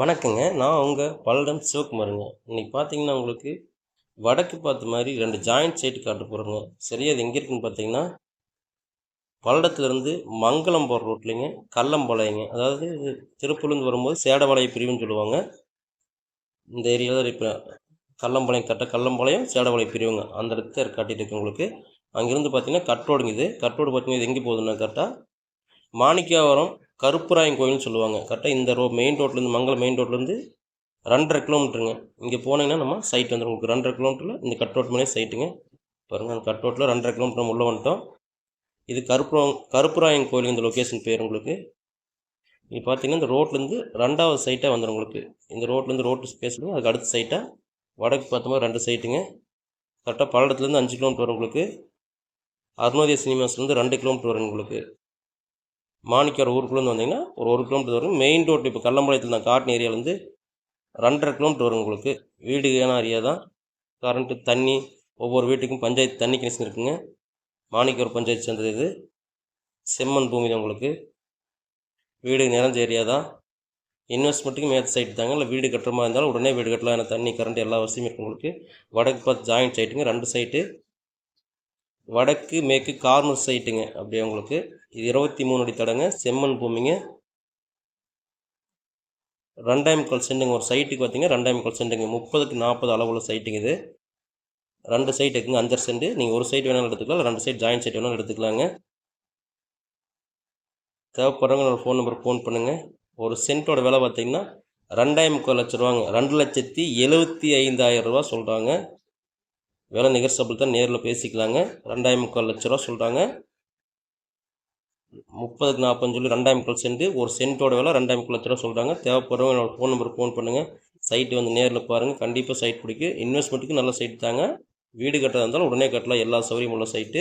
வணக்கங்க. நான் உங்கள் பல்லடம் சிவகுமாருங்க. இன்னைக்கு பார்த்தீங்கன்னா உங்களுக்கு வடக்கு பார்த்த மாதிரி ரெண்டு ஜாயிண்ட் சைட்டு காட்ட போகிறோங்க சரியா அது எங்கே இருக்குன்னு பார்த்தீங்கன்னா பல்லடத்துலேருந்து மங்களம் போகிற ரோட்லைங்க கல்லம்பாளையங்க அதாவது திருப்பூர்லேருந்து வரும்போது சேடபாளைய பிரிவுன்னு சொல்லுவாங்க. இந்த ஏரியாவில் இப்போ கல்லம்பாளையம் கட்ட கல்லம்பாளையம் சேடபாளைய பிரிவுங்க. அந்த இடத்த காட்டிகிட்டு இருக்கு உங்களுக்கு. அங்கேருந்து பார்த்தீங்கன்னா கட்ரோடுங்க இது. கட்ரோடு பார்த்தீங்கன்னா இது எங்கே போகுதுன்னா கரெக்டாக மாணிக்காவரம் கருப்புராயன் கோயில்னு சொல்லுவாங்க. கரெக்டாக இந்த ரோ மெயின் ரோட்லேருந்து மங்களம் மெயின் ரோட்லேருந்து ரெண்டரை கிலோமீட்டருங்க இங்கே போனீங்கன்னா நம்ம சைட் வந்துடும் உங்களுக்கு ரெண்டரை கிலோமீட்டரில் இந்த கட் ரோட் மேலே சைட்டுங்க பாருங்கள் அந்த கட் ரோட்டில் ரெண்டரை கிலோமீட்டர் உள்ளே வந்துட்டோம். இது கருப்புரம் கருப்புராயன் கோயில் இந்த லொக்கேஷன் பேர் உங்களுக்கு. இது பார்த்தீங்கன்னா இந்த ரோட்லேருந்து ரெண்டாவது சைட்டாக வந்துடும் உங்களுக்கு. இந்த ரோட்லேருந்து ரோட்டு ஸ்பேஸ்லேருந்து அதுக்கு அடுத்த சைட்டாக வடக்கு பார்த்த மாதிரி ரெண்டு சைட்டுங்க கரெக்டாக பல்லடத்துலேருந்து அஞ்சு கிலோமீட்டர் வரும் உங்களுக்கு. அருணோதய சினிமாஸ்லேருந்து ரெண்டு கிலோமீட்டர் வரும் உங்களுக்கு. மாணிக்கர் ஊருக்குள்ளேருந்து வந்தீங்கன்னா ஒரு ஒரு கிலோமீட்டர் வரும். மெயின் ரோட் இப்போ கல்லம்பாளையத்தில் நான் காட்டின ஏரியாவிலேருந்து ரெண்டரை கிலோமீட்டர் வரும் உங்களுக்கு. வீடு ஏன்னா ஏரியா தான். கரண்ட்டு தண்ணி ஒவ்வொரு வீட்டுக்கும் பஞ்சாயத்து தண்ணி கனெக்ஷன் இருக்குங்க. மாணிக்கர் பஞ்சாயத்து சேர்ந்தது இது. செம்மண் பூமி தான் உங்களுக்கு. வீடு நிறைஞ்ச ஏரியா தான். இன்வெஸ்ட்மெண்ட்டுக்கு மேற்ற சைட் தாங்க. இல்லை வீடு கட்டுற மாதிரி இருந்தாலும் உடனே வீடு கட்டலாம். ஏன்னா தண்ணி கரண்ட் எல்லா வசதியும் இருக்குது உங்களுக்கு. வடக்கு பார்த்து ஜாயிண்ட் சைட்டுங்க ரெண்டு சைட்டு வடக்கு மேற்கு கார்னர் சைட்டுங்க அப்படியே உங்களுக்கு. இது இருபத்தி மூணு அடி தடங்க செம்மண் பூமிங்க. ரெண்டாயிரம் முக்கால் சென்ட்டுங்க ஒரு சைட்டுக்கு பார்த்தீங்கன்னா ரெண்டாயிரம் முக்கால் சென்ட்டுங்க முப்பதுக்கு நாற்பது அளவுள்ள சைட்டுங்க இது. ரெண்டு சைட் இருக்குங்க அஞ்சரை சென்ட் நீங்கள் ஒரு சைட் வேணாலும் எடுத்துக்கலாம் ரெண்டு சைட் ஜாயின் சைட் வேணாலும் எடுத்துக்கலாங்க. தேவைப்படுறவங்க ஃபோன் நம்பர் ஃபோன் பண்ணுங்கள் ஒரு சென்ட்டோட விலை பார்த்தீங்கன்னா ரெண்டாயிரம் முக்கால் லட்ச ரூபாங்க. ரெண்டு லட்சத்தி எழுபத்தி ஐந்தாயிரம் ரூபா சொல்கிறாங்க விலை நெகர்சபிள் தான் நேரில் பேசிக்கலாங்க. ரெண்டாயிரம் முக்கால் லட்ச ரூபா சொல்கிறாங்க முப்பதுக்கு நாற்பது சொல்லி ரெண்டாயிரம் முக்கால் சென்ட் ஒரு சென்ட்டோட விலை ரெண்டாயிரம் முக்கால் லட்ச ரூபா சொல்கிறாங்க தேவைப்படுறவங்க என்னோட ஃபோன் நம்பர் ஃபோன் பண்ணுங்கள் சைட்டு வந்து நேரில் பாருங்கள் கண்டிப்பாக சைட் பிடிக்கும். இன்வெஸ்ட்மெண்ட்டுக்கு நல்ல சைட் தாங்க. வீடு கட்டுறதா இருந்தாலும் உடனே கட்டலாம். எல்லா சௌகரியம் உள்ள சைட்டு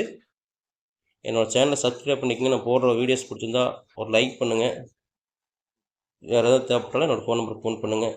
என்னோடய சேனலை சப்ஸ்கிரைப் பண்ணிக்கங்க. நான் போடுற வீடியோஸ் பிடிச்சிருந்தா ஒரு லைக் பண்ணுங்கள் வேறு ஏதாவது தேவைப்பட்டாலும் என்னோடய ஃபோன் நம்பருக்கு ஃபோன் பண்ணுங்கள்